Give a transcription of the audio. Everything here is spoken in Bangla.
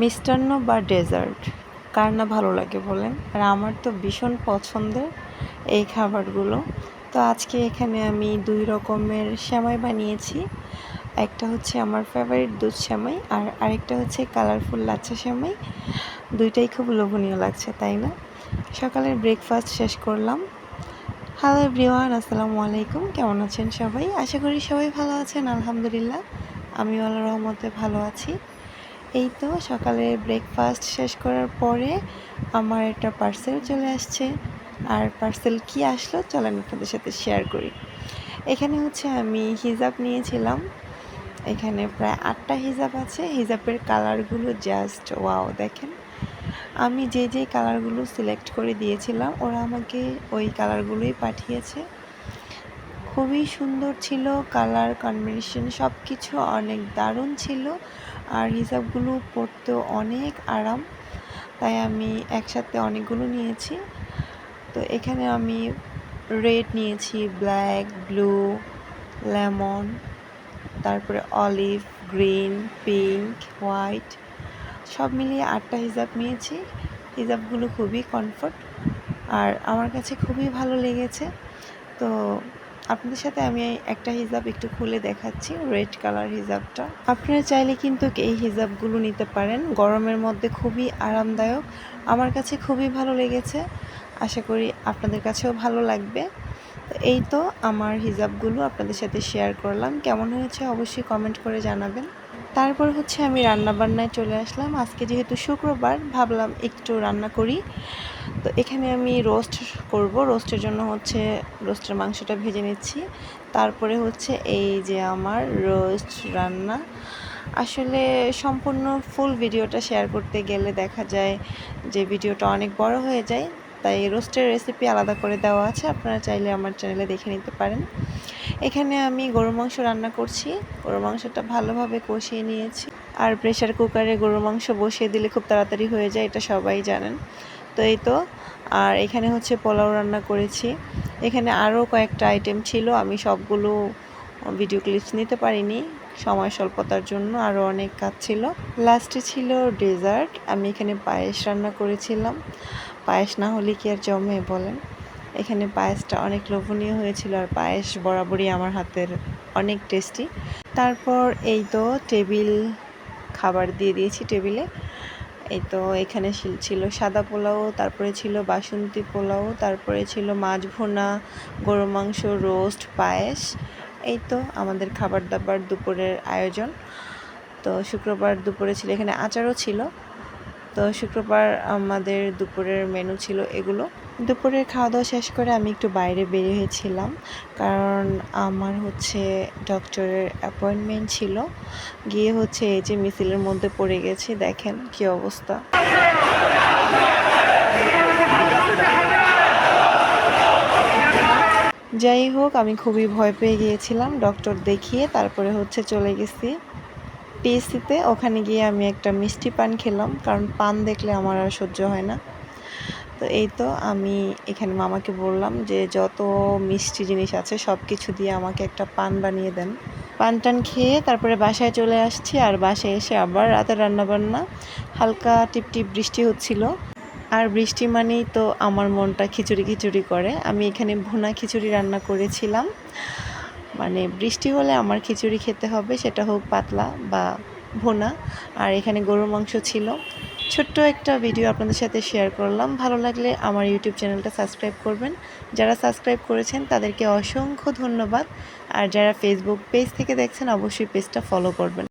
মিষ্টান্ন বা ডেজার্ট? কার না ভালো লাগে বলেন? আর আমার তো ভীষণ পছন্দের এই খাবারগুলো। তো আজকে এখানে আমি দুই রকমের সেমাই বানিয়েছি। একটা হচ্ছে আমার ফেভারিট দুধ সেমাই, আর আরেকটা হচ্ছে কালারফুল লাচ্ছা সেমাই। দুইটাই খুব লোভনীয় লাগছে, তাই না? সকালের ব্রেকফাস্ট শেষ করলাম। হ্যালো এভরিওয়ান আসসালামু আলাইকুম। কেমন আছেন সবাই? আশা করি সবাই ভালো আছেন, আলহামদুলিল্লাহ। আমি আল্লাহ রহমতে ভালো আছি। এই তো সকালে ব্রেকফাস্ট শেষ করার পরে আমার একটা পার্সেল চলে আসছে। আর পার্সেল কি আসলো চলেন আপনাদের সাথে শেয়ার করি। এখানে হচ্ছে আমি হিজাব নিয়েছিলাম। এখানে প্রায় আটটা হিজাব আছে। হিজাবের কালারগুলো জাস্ট ওয়াও দেখেন। আমি যে যে কালারগুলো সিলেক্ট করে দিয়েছিলাম, ওরা আমাকে ওই কালারগুলোই পাঠিয়েছে। খুবই সুন্দর ছিল কালার কম্বিনেশন সব কিছু অনেক দারুণ ছিল। আর হিসাবগুলো পরতেও অনেক আরাম, তাই আমি একসাথে অনেকগুলো নিয়েছি। তো এখানে আমি রেড নিয়েছি ব্ল্যাক ব্লু লেমন তারপরে অলিভ গ্রিন পিঙ্ক হোয়াইট সব মিলিয়ে আটটা হিজাব নিয়েছি। হিজাবগুলো খুবই কমফর্ট আর আমার কাছে খুবই ভালো লেগেছে। তো আপনাদের সাথে আমি একটা হিজাব একটু খুলে দেখাচ্ছি রেড কালার হিজাবটা। আপনারা চাইলে কিন্তু এই হিজাবগুলো নিতে পারেন। গরমের মধ্যে খুবই আরামদায়ক। আমার কাছে খুবই ভালো লেগেছে। আশা করি আপনাদের কাছেও ভালো লাগবে। এই তো আমার হিজাবগুলো আপনাদের সাথে শেয়ার করলাম। কেমন হয়েছে অবশ্যই কমেন্ট করে জানাবেন। তারপর হচ্ছে আমি রান্নাবান্নায় চলে আসলাম। আজকে যেহেতু শুক্রবার, ভাবলাম একটু রান্না করি। তো এখানে আমি রোস্ট করব। রোস্টের জন্য হচ্ছে রোস্টের মাংসটা ভেজে নিচ্ছি। তারপরে হচ্ছে এই যে আমার রোস্ট রান্না। আসলে সম্পূর্ণ ফুল ভিডিওটা শেয়ার করতে গেলে দেখা যায় যে ভিডিওটা অনেক বড় হয়ে যায়। তাই রোস্টের রেসিপি আলাদা করে দেওয়া আছে। আপনারা চাইলে আমার চ্যানেলে দেখে নিতে পারেন। এখানে আমি গরু মাংস রান্না করছি। গরু মাংসটা ভালোভাবে কষিয়ে নিয়েছি। আর প্রেশার কুকারে গরু মাংস বসিয়ে দিলে খুব তাড়াতাড়ি হয়ে যায়, এটা সবাই জানেন। তো এই তো। আর এখানে হচ্ছে পোলাও রান্না করেছি। এখানে আরও কয়েকটা আইটেম ছিল, আমি সবগুলো ভিডিও ক্লিপস নিতে পারিনি। সময় স্বল্পতার জন্য আরও অনেক কাজ ছিল। লাস্টে ছিল ডেজার্ট আমি এখানে পায়েস রান্না করেছিলাম। পায়েস না হলে কি আর জমে, বলেন। এখানে পায়েসটা অনেক লোভনীয় হয়েছিল আর পায়েস বরাবরই আমার হাতের অনেক টেস্টি তারপর এই তো টেবিল, খাবার দিয়ে দিয়েছি টেবিলে। এই তো এখানে ছিল সাদা পোলাও, তারপরে ছিল বাসন্তী পোলাও, তারপরে ছিল মাছ ভুনা, গরু মাংস, রোস্ট, পায়েস। এই তো আমাদের খাবার দাবার দুপুরের আয়োজন। তো শুক্রবার দুপুরে ছিল, এখানে আচারও ছিল। তো শুক্রবার আমাদের দুপুরের মেনু ছিল এগুলো। দুপুরের খাওয়া দাওয়া শেষ করে আমি একটু বাইরে বেরিয়ে হয়েছিলাম। কারণ আমার হচ্ছে ডক্টরের অ্যাপয়েন্টমেন্ট ছিল। গিয়ে হচ্ছে এই যে মিছিলের মধ্যে পড়ে গেছি, দেখেন কি অবস্থা। যাই হোক, আমি খুবই ভয় পেয়ে গিয়েছিলাম ডক্টর দেখিয়ে, তারপরে হচ্ছে চলে গেছি পিএসসিতে ওখানে গিয়ে আমি একটা মিষ্টি পান খেলাম, কারণ পান দেখলে আমার আর সহ্য হয় না। তো এই তো আমি এখানে মামাকে বললাম যে যত মিষ্টি জিনিস আছে সব কিছু দিয়ে আমাকে একটা পান বানিয়ে দেন। পান টান খেয়ে তারপরে বাসায় চলে আসছি আর বাসায় এসে আবার রাতের রান্নাবান্না। হালকা টিপটিপ বৃষ্টি হচ্ছিল। আর বৃষ্টি মানেই তো আমার মনটা খিচুড়ি খিচুড়ি করে। আমি এখানে ভুনা খিচুড়ি রান্না করেছিলাম। মানে বৃষ্টি হলে আমার খিচুড়ি খেতে হবে, সেটা হোক পাতলা বা ভুনা। আর এখানে গরুর মাংস ছিল। ছোট্ট একটা ভিডিও আপনাদের সাথে শেয়ার করলাম। ভালো লাগলে আমার ইউটিউব চ্যানেলটা সাবস্ক্রাইব করবেন। যারা সাবস্ক্রাইব করেছেন, তাদেরকে অসংখ্য ধন্যবাদ। আর যারা ফেসবুক পেজ থেকে দেখছেন, অবশ্যই পেজটা ফলো করবেন।